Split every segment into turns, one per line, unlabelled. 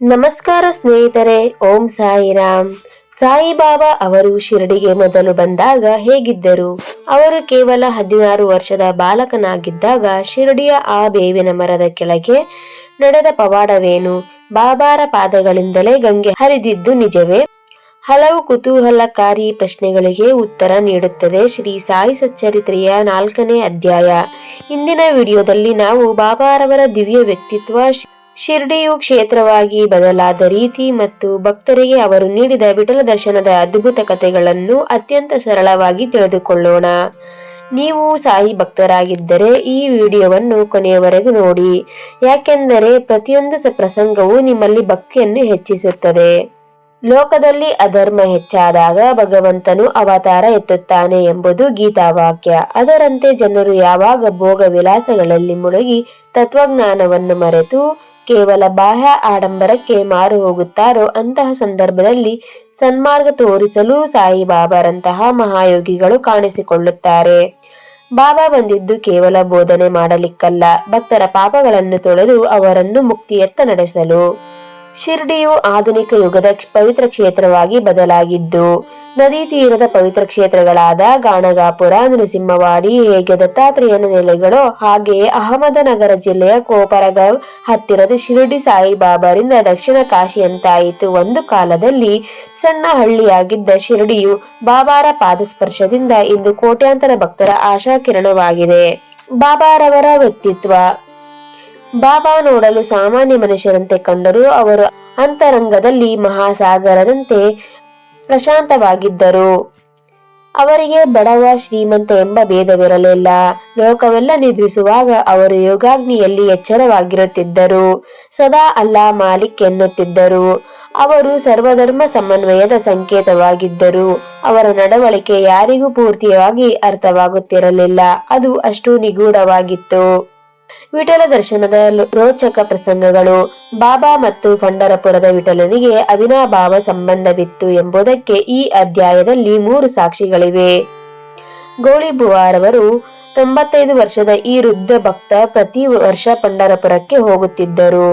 ನಮಸ್ಕಾರ ಸ್ನೇಹಿತರೆ, ಓಂ ಸಾಯಿರಾಮ್. ಸಾಯಿಬಾಬಾ ಅವರು ಶಿರಡಿಗೆ ಮೊದಲು ಬಂದಾಗ ಹೇಗಿದ್ದರು? ಅವರು ಕೇವಲ ಹದಿನಾರು ವರ್ಷದ ಬಾಲಕನಾಗಿದ್ದಾಗ ಶಿರಡಿಯ ಆ ಬೇವಿನ ಮರದ ಕೆಳಗೆ ನಡೆದ ಪವಾಡವೇನು? ಬಾಬಾರ ಪಾದಗಳಿಂದಲೇ ಗಂಗೆ ಹರಿದಿದ್ದು ನಿಜವೇ? ಹಲವು ಕುತೂಹಲಕಾರಿ ಪ್ರಶ್ನೆಗಳಿಗೆ ಉತ್ತರ ನೀಡುತ್ತದೆ ಶ್ರೀ ಸಾಯಿ ಸಚ್ಚರಿತ್ರೆಯ ನಾಲ್ಕನೇ ಅಧ್ಯಾಯ. ಇಂದಿನ ವಿಡಿಯೋದಲ್ಲಿ ನಾವು ಬಾಬಾರವರ ದಿವ್ಯ ವ್ಯಕ್ತಿತ್ವ ಶಿರ್ಡಿಯು ಕ್ಷೇತ್ರವಾಗಿ ಬದಲಾದ ರೀತಿ ಮತ್ತು ಭಕ್ತರಿಗೆ ಅವರು ನೀಡಿದ ವಿಠಲ ದರ್ಶನದ ಅದ್ಭುತ ಕಥೆಗಳನ್ನು ಅತ್ಯಂತ ಸರಳವಾಗಿ ತಿಳಿದುಕೊಳ್ಳೋಣ. ನೀವು ಸಾಯಿ ಭಕ್ತರಾಗಿದ್ದರೆ ಈ ವಿಡಿಯೋವನ್ನು ಕೊನೆಯವರೆಗೂ ನೋಡಿ. ಯಾಕೆಂದರೆ ಪ್ರತಿಯೊಂದು ಪ್ರಸಂಗವು ನಿಮ್ಮಲ್ಲಿ ಭಕ್ತಿಯನ್ನು ಹೆಚ್ಚಿಸುತ್ತದೆ. ಲೋಕದಲ್ಲಿ ಅಧರ್ಮ ಹೆಚ್ಚಾದಾಗ ಭಗವಂತನು ಅವತಾರ ಎತ್ತುತ್ತಾನೆ ಎಂಬುದು ಗೀತಾವಾಕ್ಯ. ಅದರಂತೆ ಜನರು ಯಾವಾಗ ಭೋಗ ವಿಲಾಸಗಳಲ್ಲಿ ಮುಳುಗಿ ತತ್ವಜ್ಞಾನವನ್ನು ಮರೆತು ಕೇವಲ ಬಾಹ್ಯ ಆಡಂಬರಕ್ಕೆ ಮಾರು ಹೋಗುತ್ತಾರೋ ಅಂತಹ ಸಂದರ್ಭದಲ್ಲಿ ಸನ್ಮಾರ್ಗ ತೋರಿಸಲು ಸಾಯಿಬಾಬಾರಂತಹ ಮಹಾಯೋಗಿಗಳು ಕಾಣಿಸಿಕೊಳ್ಳುತ್ತಾರೆ. ಬಾಬಾ ಬಂದಿದ್ದು ಕೇವಲ ಬೋಧನೆ ಮಾಡಲಿಕ್ಕಲ್ಲ, ಭಕ್ತರ ಪಾಪಗಳನ್ನು ತೊಳೆದು ಅವರನ್ನು ಮುಕ್ತಿಯತ್ತ ನಡೆಸಲು. ಶಿರ್ಡಿಯು ಆಧುನಿಕ ಯುಗದ ಪವಿತ್ರ ಕ್ಷೇತ್ರವಾಗಿ ಬದಲಾಗಿದ್ದು, ನದಿ ತೀರದ ಪವಿತ್ರ ಕ್ಷೇತ್ರಗಳಾದ ಗಾಣಗಾಪುರ ನರಸಿಂಹವಾಡಿ ಹೇಗೆ ದತ್ತಾತ್ರೇಯನ ನೆಲೆಗಳು ಹಾಗೆಯೇ ಅಹಮದನಗರ ಜಿಲ್ಲೆಯ ಕೋಪರಗಾವ್ ಹತ್ತಿರದ ಶಿರಡಿ ಸಾಯಿಬಾಬಾರಿಂದ ದಕ್ಷಿಣ ಕಾಶಿಯಂತಾಯಿತು. ಒಂದು ಕಾಲದಲ್ಲಿ ಸಣ್ಣ ಹಳ್ಳಿಯಾಗಿದ್ದ ಶಿರಡಿಯು ಬಾಬಾರ ಪಾದಸ್ಪರ್ಶದಿಂದ ಇಂದು ಕೋಟ್ಯಾಂತರ ಭಕ್ತರ ಆಶಾಕಿರಣವಾಗಿದೆ. ಬಾಬಾರವರ ವ್ಯಕ್ತಿತ್ವ ಬಾಬಾ ನೋಡಲು ಸಾಮಾನ್ಯ ಮನುಷ್ಯರಂತೆ ಕಂಡರೂ ಅವರು ಅಂತರಂಗದಲ್ಲಿ ಮಹಾಸಾಗರದಂತೆ ಪ್ರಶಾಂತವಾಗಿದ್ದರು. ಅವರಿಗೆ ಬಡವ, ಶ್ರೀಮಂತ ಎಂಬ ಭೇದವಿರಲಿಲ್ಲ. ಲೋಕವೆಲ್ಲ ನಿದ್ರಿಸುವಾಗ ಅವರು ಯೋಗಾಗ್ನಿಯಲ್ಲಿ ಎಚ್ಚರವಾಗಿರುತ್ತಿದ್ದರು. ಸದಾ ಅಲ್ಲ ಮಾಲಿಕ್ ಎನ್ನುತ್ತಿದ್ದರು. ಅವರು ಸರ್ವಧರ್ಮ ಸಮನ್ವಯದ ಸಂಕೇತವಾಗಿದ್ದರು. ಅವರ ನಡವಳಿಕೆ ಯಾರಿಗೂ ಪೂರ್ತಿಯಾಗಿ ಅರ್ಥವಾಗುತ್ತಿರಲಿಲ್ಲ. ಅದು ಅಷ್ಟು ನಿಗೂಢವಾಗಿತ್ತು. ವಿಠಲ ದರ್ಶನದ ರೋಚಕ ಪ್ರಸಂಗಗಳು. ಬಾಬಾ ಮತ್ತು ಪಂಡರಪುರದ ವಿಠಲನಿಗೆ ಅವಿನಾಭಾವ ಸಂಬಂಧವಿತ್ತು ಎಂಬುದಕ್ಕೆ ಈ ಅಧ್ಯಾಯದಲ್ಲಿ ಮೂರು ಸಾಕ್ಷಿಗಳಿವೆ. ಗೋಳಿಬುವಾರವರು ತೊಂಬತ್ತೈದು ವರ್ಷದ ಈ ವೃದ್ಧ ಭಕ್ತ ಪ್ರತಿ ವರ್ಷ ಪಂಡರಪುರಕ್ಕೆ ಹೋಗುತ್ತಿದ್ದರು.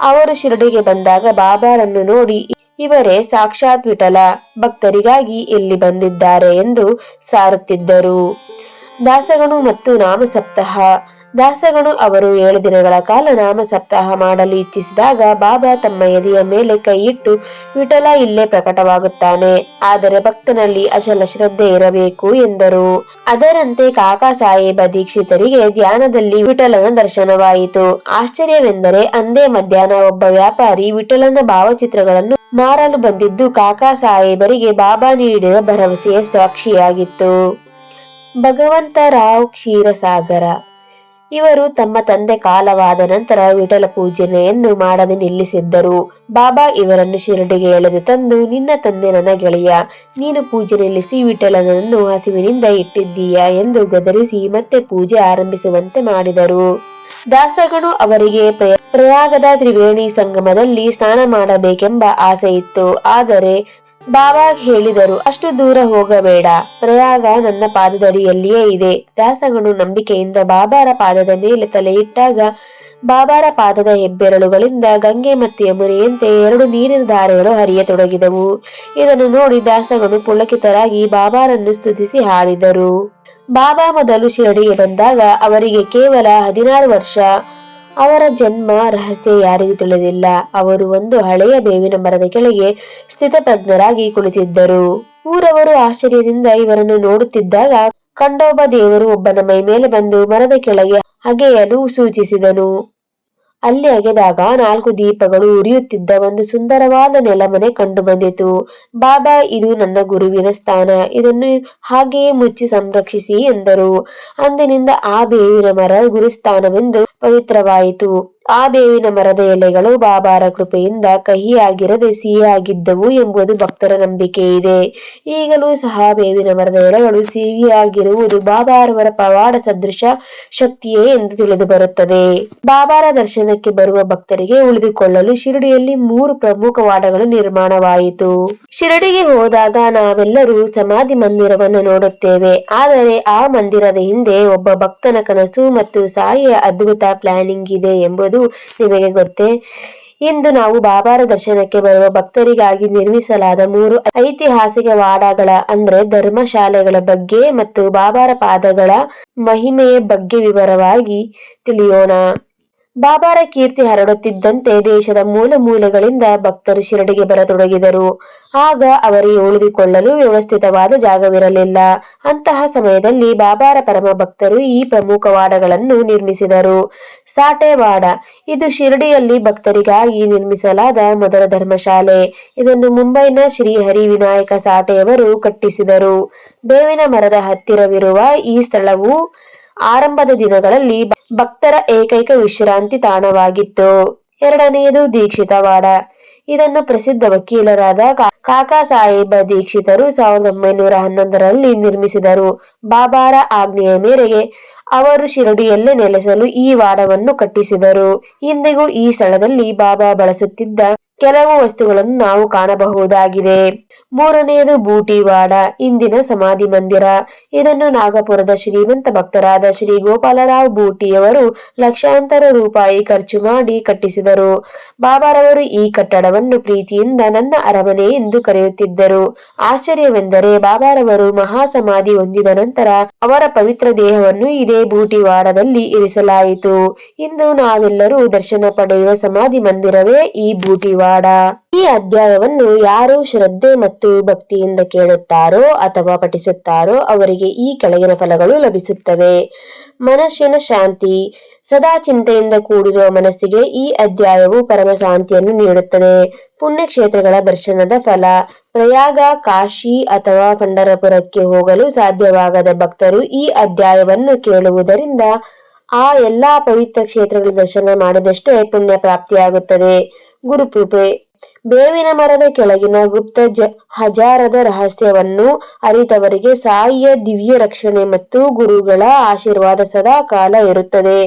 ಅವರು ಶಿರಡಿಗೆ ಬಂದಾಗ ಬಾಬಾರನ್ನು ನೋಡಿ, ಇವರೇ ಸಾಕ್ಷಾತ್ ವಿಠಲ, ಭಕ್ತರಿಗಾಗಿ ಇಲ್ಲಿ ಬಂದಿದ್ದಾರೆ ಎಂದು ಸಾರುತ್ತಿದ್ದರು. ದಾಸಗಣು ಮತ್ತು ನಾಮ ಸಪ್ತಾಹ ದಾಸಗಣು ಅವರು ಏಳು ದಿನಗಳ ಕಾಲ ನಾಮ ಸಪ್ತಾಹ ಮಾಡಲು ಇಚ್ಛಿಸಿದಾಗ ಬಾಬಾ ತಮ್ಮ ಎದೆಯ ಮೇಲೆ ಕೈಯಿಟ್ಟು ವಿಠಲ, ಇಲ್ಲೇ ಪ್ರಕಟವಾಗುತ್ತಾನೆ. ಆದರೆ ಭಕ್ತನಲ್ಲಿ ಅಚಲ ಶ್ರದ್ಧೆ ಇರಬೇಕು, ಎಂದರು. ಅದರಂತೆ ಕಾಕಾ ಸಾಹೇಬ ದೀಕ್ಷಿತರಿಗೆ ಧ್ಯಾನದಲ್ಲಿ ವಿಠಲನ ದರ್ಶನವಾಯಿತು. ಆಶ್ಚರ್ಯವೆಂದರೆ ಅಂದೇ ಮಧ್ಯಾಹ್ನ ಒಬ್ಬ ವ್ಯಾಪಾರಿ ವಿಠಲನ ಭಾವಚಿತ್ರಗಳನ್ನು ಮಾರಲು ಬಂದಿದ್ದು ಕಾಕಾ ಸಾಹೇಬರಿಗೆ ಬಾಬಾ ನೀಡಿದ ಭರವಸೆಯ ಸಾಕ್ಷಿಯಾಗಿತ್ತು. ಭಗವಂತರಾವ್ ಕ್ಷೀರಸಾಗರ ಇವರು ತಮ್ಮ ತಂದೆ ಕಾಲವಾದ ನಂತರ ವಿಠಲ ಪೂಜನೆಯನ್ನು ಮಾಡದೆ ನಿಲ್ಲಿಸಿದ್ದರು. ಬಾಬಾ ಇವರನ್ನು ಶಿರಡಿಗೆ ಎಳೆದು ತಂದು, ನಿನ್ನ ತಂದೆ ನನ್ನ ಗೆಳೆಯ. ನೀನು ಪೂಜೆ ನಿಲ್ಲಿಸಿ ವಿಠಲನನ್ನು ಹಸಿವಿನಿಂದ ಇಟ್ಟಿದ್ದೀಯಾ? ಎಂದು ಗದರಿಸಿ ಮತ್ತೆ ಪೂಜೆ ಆರಂಭಿಸುವಂತೆ ಮಾಡಿದರು. ದಾಸಗಳು ಅವರಿಗೆ ಪ್ರಯ- ಪ್ರಯಾಗದ ತ್ರಿವೇಣಿ ಸಂಗಮದಲ್ಲಿ ಸ್ನಾನ ಮಾಡಬೇಕೆಂಬ ಆಸೆ ಇತ್ತು ಆದರೆ ಬಾಬಾ ಹೇಳಿದರು, ಅಷ್ಟು ದೂರ ಹೋಗಬೇಡ. ಪ್ರಯಾಗ ನನ್ನ ಪಾದದಡಿಯಲ್ಲಿಯೇ ಇದೆ. ದಾಸಗಣು ನಂಬಿಕೆಯಿಂದ ಬಾಬಾರ ಪಾದದ ಮೇಲೆ ತಲೆಯಿಟ್ಟಾಗ, ಬಾಬಾರ ಪಾದದ ಹೆಬ್ಬೆರಳುಗಳಿಂದ ಗಂಗೆ ಮತ್ತು ಯಮುನೆಯಂತೆ ಎರಡು ನೀರಿನ ಧಾರೆಗಳು ಹರಿಯತೊಡಗಿದವು. ಇದನ್ನು ನೋಡಿ ದಾಸಗಣು ಪುಳಕಿತರಾಗಿ ಬಾಬಾರನ್ನು ಸ್ತುತಿಸಿ ಹಾಡಿದರು. ಬಾಬಾ ಮೊದಲು ಶಿರಡಿಗೆ ಬಂದಾಗ ಅವರಿಗೆ ಕೇವಲ ಹದಿನಾರು ವರ್ಷ. ಅವರ ಜನ್ಮ ರಹಸ್ಯ ಯಾರಿಗೂ ತಿಳಿದಿಲ್ಲ. ಅವರು ಒಂದು ಹಳೆಯ ಬೇವಿನ ಮರದ ಕೆಳಗೆ ಸ್ಥಿತಪ್ರಜ್ಞರಾಗಿ ಕುಳಿತಿದ್ದರು. ಊರವರು ಆಶ್ಚರ್ಯದಿಂದ ಇವರನ್ನು ನೋಡುತ್ತಿದ್ದಾಗ ಕಂಡೋಬ ದೇವರು ಒಬ್ಬನ ಮೈ ಮೇಲೆ ಬಂದು ಮರದ ಕೆಳಗೆ ಹಗೆಯಲು ಸೂಚಿಸಿದನು. ಅಲ್ಲಿ ಅಗೆದಾಗ ನಾಲ್ಕು ದೀಪಗಳು ಉರಿಯುತ್ತಿದ್ದ ಒಂದು ಸುಂದರವಾದ ನೆಲಮನೆ ಕಂಡು ಬಂದಿತು. ಬಾಬಾ, ಇದು ನನ್ನ ಗುರುವಿನ ಸ್ಥಾನ. ಇದನ್ನು ಹಾಗೆಯೇ ಮುಚ್ಚಿ ಸಂರಕ್ಷಿಸಿ ಎಂದರು. ಅಂದಿನಿಂದ ಆ ಬೇವಿನ ಮರ ಗುರುಸ್ಥಾನವೆಂದು ಪವಿತ್ರವಾಯಿತು. ಆ ಬೇವಿನ ಮರದ ಎಲೆಗಳು ಬಾಬಾರ ಕೃಪೆಯಿಂದ ಕಹಿಯಾಗಿರದೆ ಸಿಹಿಯಾಗಿದ್ದವು ಎಂಬುದು ಭಕ್ತರ ನಂಬಿಕೆ ಇದೆ. ಈಗಲೂ ಸಹ ಬೇವಿನ ಮರದ ಎಲೆಗಳು ಸಿಹಿಯಾಗಿರುವುದು ಬಾಬಾರವರ ಪವಾಡ ಸದೃಶ ಶಕ್ತಿಯೇ ಎಂದು ತಿಳಿದು ಬರುತ್ತದೆ. ಬಾಬಾರ ದರ್ಶನಕ್ಕೆ ಬರುವ ಭಕ್ತರಿಗೆ ಉಳಿದುಕೊಳ್ಳಲು ಶಿರಡಿಯಲ್ಲಿ ಮೂರು ಪ್ರಮುಖ ವಾಡಗಳು ನಿರ್ಮಾಣವಾಯಿತು. ಶಿರಡಿಗೆ ಹೋದಾಗ ನಾವೆಲ್ಲರೂ ಸಮಾಧಿ ಮಂದಿರವನ್ನು ನೋಡುತ್ತೇವೆ. ಆದರೆ ಆ ಮಂದಿರದ ಹಿಂದೆ ಒಬ್ಬ ಭಕ್ತನ ಕನಸು ಮತ್ತು ಸಾಯಿಯ ಅದ್ಭುತ ಪ್ಲಾನಿಂಗ್ ಇದೆ ಎಂಬುದು ನಿಮಗೆ ಗೊತ್ತೇ? ಇಂದು ನಾವು ಬಾಬಾರ ದರ್ಶನಕ್ಕೆ ಬರುವ ಭಕ್ತರಿಗಾಗಿ ನಿರ್ಮಿಸಲಾದ ಮೂರು ಐತಿಹಾಸಿಕ ವಾಡಗಳ, ಅಂದ್ರೆ ಧರ್ಮಶಾಲೆಗಳ ಬಗ್ಗೆ ಮತ್ತು ಬಾಬಾರ ಪಾದಗಳ ಮಹಿಮೆಯ ಬಗ್ಗೆ ವಿವರವಾಗಿ ತಿಳಿಯೋಣ. ಬಾಬಾರ ಕೀರ್ತಿ ಹರಡುತ್ತಿದ್ದಂತೆ ದೇಶದ ಮೂಲ ಮೂಲೆಗಳಿಂದ ಭಕ್ತರು ಶಿರಡಿಗೆ ಬರತೊಡಗಿದರು. ಆಗ ಅವರಿಗೆ ಉಳಿದುಕೊಳ್ಳಲು ವ್ಯವಸ್ಥಿತವಾದ ಜಾಗವಿರಲಿಲ್ಲ. ಅಂತಹ ಸಮಯದಲ್ಲಿ ಬಾಬಾರ ಪರಮ ಭಕ್ತರು ಈ ಪ್ರಮುಖ ವಾಡಗಳನ್ನು ನಿರ್ಮಿಸಿದರು. ಸಾಟೆವಾಡ, ಇದು ಶಿರಡಿಯಲ್ಲಿ ಭಕ್ತರಿಗಾಗಿ ನಿರ್ಮಿಸಲಾದ ಮೊದಲ ಧರ್ಮಶಾಲೆ. ಇದನ್ನು ಮುಂಬೈನ ಶ್ರೀ ಹರಿ ವಿನಾಯಕ ಸಾಟೆಯವರು ಕಟ್ಟಿಸಿದರು. ಬೇವಿನ ಮರದ ಹತ್ತಿರವಿರುವ ಈ ಸ್ಥಳವು ಆರಂಭದ ದಿನಗಳಲ್ಲಿ ಭಕ್ತರ ಏಕೈಕ ವಿಶ್ರಾಂತಿ ತಾಣವಾಗಿತ್ತು. ಎರಡನೆಯದು ದೀಕ್ಷಿತವಾಡ. ಇದನ್ನು ಪ್ರಸಿದ್ಧ ವಕೀಲರಾದ ಕಾಕಾ ಸಾಹೇಬ ದೀಕ್ಷಿತರು ಸಾವಿರದ ಒಂಬೈನೂರ ಹನ್ನೊಂದರಲ್ಲಿ ನಿರ್ಮಿಸಿದರು. ಬಾಬಾರ ಆಜ್ಞೆಯ ಮೇರೆಗೆ ಅವರು ಶಿರಡಿಯಲ್ಲೇ ನೆಲೆಸಲು ಈ ವಾಡವನ್ನು ಕಟ್ಟಿಸಿದರು. ಇಂದಿಗೂ ಈ ಸ್ಥಳದಲ್ಲಿ ಬಾಬಾ ಬಳಸುತ್ತಿದ್ದ ಕೆಲವು ವಸ್ತುಗಳನ್ನು ನಾವು ಕಾಣಬಹುದಾಗಿದೆ. ಮೂರನೆಯದು ಬೂಟಿವಾಡ, ಇಂದಿನ ಸಮಾಧಿ ಮಂದಿರ. ಇದನ್ನು ನಾಗಪುರದ ಶ್ರೀಮಂತ ಭಕ್ತರಾದ ಶ್ರೀ ಗೋಪಾಲರಾವ್ ಬೂಟಿಯವರು ಲಕ್ಷಾಂತರ ರೂಪಾಯಿ ಖರ್ಚು ಮಾಡಿ ಕಟ್ಟಿಸಿದರು. ಬಾಬಾರವರು ಈ ಕಟ್ಟಡವನ್ನು ಪ್ರೀತಿಯಿಂದ ನನ್ನ ಅರಮನೆ ಎಂದು ಕರೆಯುತ್ತಿದ್ದರು. ಆಶ್ಚರ್ಯವೆಂದರೆ ಬಾಬಾರವರು ಮಹಾ ಸಮಾಧಿ ಹೊಂದಿದ ನಂತರ ಅವರ ಪವಿತ್ರ ದೇಹವನ್ನು ಇದೇ ಬೂಟಿವಾಡದಲ್ಲಿ ಇರಿಸಲಾಯಿತು. ಇಂದು ನಾವೆಲ್ಲರೂ ದರ್ಶನ ಪಡೆಯುವ ಸಮಾಧಿ ಮಂದಿರವೇ ಈ ಬೂಟಿವಾಡ. ಈ ಅಧ್ಯಾಯವನ್ನು ಯಾರು ಶ್ರದ್ಧೆ ಮತ್ತು ಭಕ್ತಿಯಿಂದ ಕೇಳುತ್ತಾರೋ ಅಥವಾ ಪಠಿಸುತ್ತಾರೋ ಅವರಿಗೆ ಈ ಕೆಳಗಿನ ಫಲಗಳು ಲಭಿಸುತ್ತವೆ. ಮನಸ್ಸಿನ ಶಾಂತಿ. ಸದಾ ಚಿಂತೆಯಿಂದ ಕೂಡಿರುವ ಮನಸ್ಸಿಗೆ ಈ ಅಧ್ಯಾಯವು ಪರಮ ಶಾಂತಿಯನ್ನು ನೀಡುತ್ತದೆ. ಪುಣ್ಯಕ್ಷೇತ್ರಗಳ ದರ್ಶನದ ಫಲ. ಪ್ರಯಾಗ, ಕಾಶಿ ಅಥವಾ ಪಂಡರಪುರಕ್ಕೆ ಹೋಗಲು ಸಾಧ್ಯವಾಗದ ಭಕ್ತರು ಈ ಅಧ್ಯಾಯವನ್ನು ಕೇಳುವುದರಿಂದ ಆ ಎಲ್ಲಾ ಪವಿತ್ರ ಕ್ಷೇತ್ರಗಳ ದರ್ಶನ ಮಾಡಿದಷ್ಟೇ ಪುಣ್ಯ ಪ್ರಾಪ್ತಿಯಾಗುತ್ತದೆ. ಗುರುಕೃಪೆ. ಬೇವಿನ ಮರದ ಕೆಳಗಿನ ಗುಪ್ತ ಜ, ಹಜಾರದ ರಹಸ್ಯವನ್ನು ಅರಿತವರಿಗೆ ಸಾಯಿಯ ದಿವ್ಯ ರಕ್ಷಣೆ ಮತ್ತು ಗುರುಗಳ ಆಶೀರ್ವಾದ ಸದಾ ಕಾಲ ಇರುತ್ತದೆ.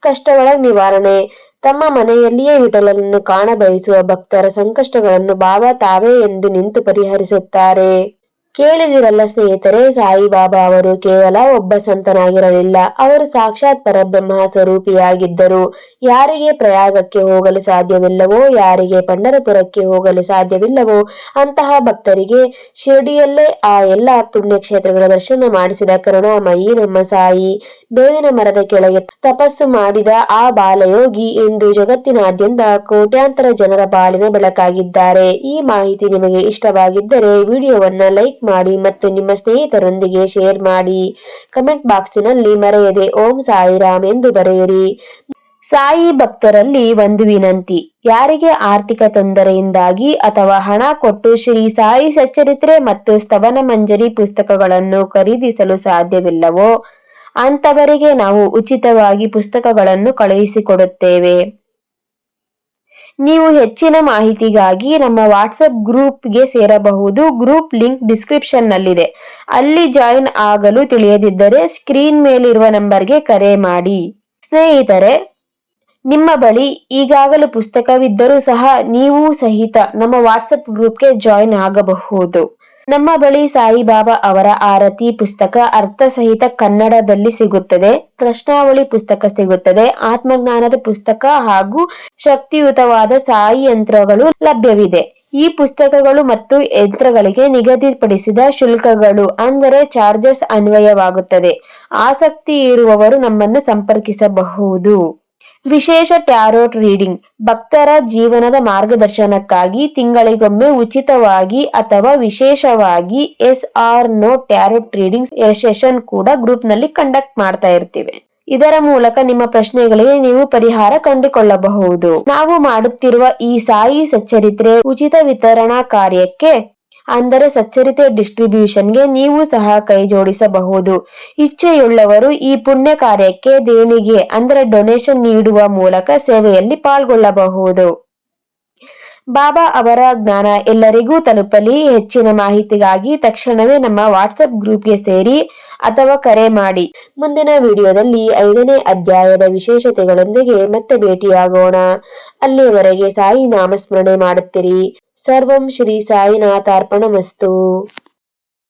ಕಷ್ಟಗಳ ನಿವಾರಣೆ. ತಮ್ಮ ಮನೆಯಲ್ಲಿಯೇ ವಿಠಲನನ್ನು ಕಾಣಬಯಸುವ ಭಕ್ತರ ಸಂಕಷ್ಟಗಳನ್ನು ಬಾಬಾ ತಾವೇ ಎಂದು ನಿಂತು ಪರಿಹರಿಸುತ್ತಾರೆ. ಕೇಳಿದಿರಲ್ಲ ಸ್ನೇಹಿತರೆ, ಸಾಯಿಬಾಬಾ ಅವರು ಕೇವಲ ಒಬ್ಬ ಸಂತನಾಗಿರಲಿಲ್ಲ. ಅವರು ಸಾಕ್ಷಾತ್ ಪರಬ್ರಹ್ಮ ಸ್ವರೂಪಿಯಾಗಿದ್ದರು ಯಾರಿಗೆ ಪ್ರಯಾಗಕ್ಕೆ ಹೋಗಲು ಸಾಧ್ಯವಿಲ್ಲವೋ, ಯಾರಿಗೆ ಪಂಡರಪುರಕ್ಕೆ ಹೋಗಲು ಸಾಧ್ಯವಿಲ್ಲವೋ, ಅಂತಹ ಭಕ್ತರಿಗೆ ಶಿರಡಿಯಲ್ಲೇ ಆ ಎಲ್ಲ ಪುಣ್ಯಕ್ಷೇತ್ರಗಳ ದರ್ಶನ ಮಾಡಿಸಿದ ಕರುಣಾಮಯಿ ನಮ್ಮ ಸಾಯಿ. ಬೇವಿನ ಮರದ ಕೆಳಗೆ ತಪಸ್ಸು ಮಾಡಿದ ಆ ಬಾಲಯೋಗಿ ಇಂದು ಜಗತ್ತಿನಾದ್ಯಂತ ಕೋಟ್ಯಾಂತರ ಜನರ ಬಾಳಿನ ಬೆಳಕಾಗಿದ್ದಾರೆ. ಈ ಮಾಹಿತಿ ನಿಮಗೆ ಇಷ್ಟವಾಗಿದ್ದರೆ ವಿಡಿಯೋವನ್ನ ಲೈಕ್ ಮಾಡಿ ಮತ್ತು ನಿಮ್ಮ ಸ್ನೇಹಿತರೊಂದಿಗೆ ಶೇರ್ ಮಾಡಿ. ಕಮೆಂಟ್ ಬಾಕ್ಸಿನಲ್ಲಿ ಮರೆಯದೆ ಓಂ ಸಾಯಿರಾಮ್ ಎಂದು ಬರೆಯಿರಿ. ಸಾಯಿ ಭಕ್ತರಲ್ಲಿ ಒಂದು ವಿನಂತಿ, ಯಾರಿಗೆ ಆರ್ಥಿಕ ತೊಂದರೆಯಿಂದಾಗಿ ಅಥವಾ ಹಣ ಕೊಟ್ಟು ಶ್ರೀ ಸಾಯಿ ಸಚ್ಚರಿತ್ರೆ ಮತ್ತು ಸ್ತವನ ಮಂಜರಿ ಪುಸ್ತಕಗಳನ್ನು ಖರೀದಿಸಲು ಸಾಧ್ಯವಿಲ್ಲವೋ ಅಂತವರಿಗೆ ನಾವು ಉಚಿತವಾಗಿ ಪುಸ್ತಕಗಳನ್ನು ಕಳುಹಿಸಿಕೊಡುತ್ತೇವೆ. ನೀವು ಹೆಚ್ಚಿನ ಮಾಹಿತಿಗಾಗಿ ನಮ್ಮ ವಾಟ್ಸಪ್ ಗ್ರೂಪ್ಗೆ ಸೇರಬಹುದು. ಗ್ರೂಪ್ ಲಿಂಕ್ ಡಿಸ್ಕ್ರಿಪ್ಷನ್ನಲ್ಲಿದೆ. ಅಲ್ಲಿ ಜಾಯಿನ್ ಆಗಲು ತಿಳಿಯದಿದ್ದರೆ ಸ್ಕ್ರೀನ್ ಮೇಲಿರುವ ನಂಬರ್ಗೆ ಕರೆ ಮಾಡಿ. ಸ್ನೇಹಿತರೆ, ನಿಮ್ಮ ಬಳಿ ಈಗಾಗಲೇ ಪುಸ್ತಕವಿದ್ದರೂ ಸಹ ನೀವು ಸಹಿತ ನಮ್ಮ ವಾಟ್ಸಪ್ ಗ್ರೂಪ್ಗೆ ಜಾಯಿನ್ ಆಗಬಹುದು. ನಮ್ಮ ಬಳಿ ಸಾಯಿಬಾಬಾ ಅವರ ಆರತಿ ಪುಸ್ತಕ ಅರ್ಥ ಸಹಿತ ಕನ್ನಡದಲ್ಲಿ ಸಿಗುತ್ತದೆ. ಪ್ರಶ್ನಾವಳಿ ಪುಸ್ತಕ ಸಿಗುತ್ತದೆ. ಆತ್ಮಜ್ಞಾನದ ಪುಸ್ತಕ ಹಾಗೂ ಶಕ್ತಿಯುತವಾದ ಸಾಯಿ ಯಂತ್ರಗಳು ಲಭ್ಯವಿದೆ. ಈ ಪುಸ್ತಕಗಳು ಮತ್ತು ಯಂತ್ರಗಳಿಗೆ ನಿಗದಿಪಡಿಸಿದ ಶುಲ್ಕಗಳು, ಅಂದರೆ ಚಾರ್ಜಸ್ ಅನ್ವಯವಾಗುತ್ತದೆ. ಆಸಕ್ತಿ ಇರುವವರು ನಮ್ಮನ್ನು ಸಂಪರ್ಕಿಸಬಹುದು. ವಿಶೇಷ ಟ್ಯಾರೋಟ್ ರೀಡಿಂಗ್. ಭಕ್ತರ ಜೀವನದ ಮಾರ್ಗದರ್ಶನಕ್ಕಾಗಿ ತಿಂಗಳಿಗೊಮ್ಮೆ ಉಚಿತವಾಗಿ ಅಥವಾ ವಿಶೇಷವಾಗಿ yes or no tarot reading session ಕೂಡ ಗ್ರೂಪ್ನಲ್ಲಿ ಕಂಡಕ್ಟ್ ಮಾಡ್ತಾ ಇರ್ತೀವಿ. ಇದರ ಮೂಲಕ ನಿಮ್ಮ ಪ್ರಶ್ನೆಗಳಿಗೆ ನೀವು ಪರಿಹಾರ ಕಂಡುಕೊಳ್ಳಬಹುದು. ನಾವು ಮಾಡುತ್ತಿರುವ ಈ ಸಾಯಿ ಸಚ್ಚರಿತ್ರೆ ಉಚಿತ ವಿತರಣಾ ಕಾರ್ಯಕ್ಕೆ ಅಂದರೆ ಸಚ್ಚರಿತೆ ಡಿಸ್ಟ್ರಿಬ್ಯೂಷನ್ಗೆ ನೀವು ಸಹ ಕೈ ಜೋಡಿಸಬಹುದು. ಇಚ್ಛೆಯುಳ್ಳವರು ಈ ಪುಣ್ಯ ಕಾರ್ಯಕ್ಕೆ ದೇಣಿಗೆ, ಅಂದರೆ ಡೊನೇಷನ್ ನೀಡುವ ಮೂಲಕ ಸೇವೆಯಲ್ಲಿ ಪಾಲ್ಗೊಳ್ಳಬಹುದು. ಬಾಬಾ ಅವರ ಜ್ಞಾನ ಎಲ್ಲರಿಗೂ ತಲುಪಲಿ. ಹೆಚ್ಚಿನ ಮಾಹಿತಿಗಾಗಿ ತಕ್ಷಣವೇ ನಮ್ಮ ವಾಟ್ಸಪ್ ಗ್ರೂಪ್ಗೆ ಸೇರಿ ಅಥವಾ ಕರೆ ಮಾಡಿ. ಮುಂದಿನ ವಿಡಿಯೋದಲ್ಲಿ ಐದನೇ ಅಧ್ಯಾಯದ ವಿಶೇಷತೆಗಳೊಂದಿಗೆ ಮತ್ತೆ ಭೇಟಿಯಾಗೋಣ. ಅಲ್ಲಿಯವರೆಗೆ ಸಾಯಿ ನಾಮಸ್ಮರಣೆ ಮಾಡುತ್ತಿರಿ. సర్వం శ్రీ సాయినాథార్పణమస్తు.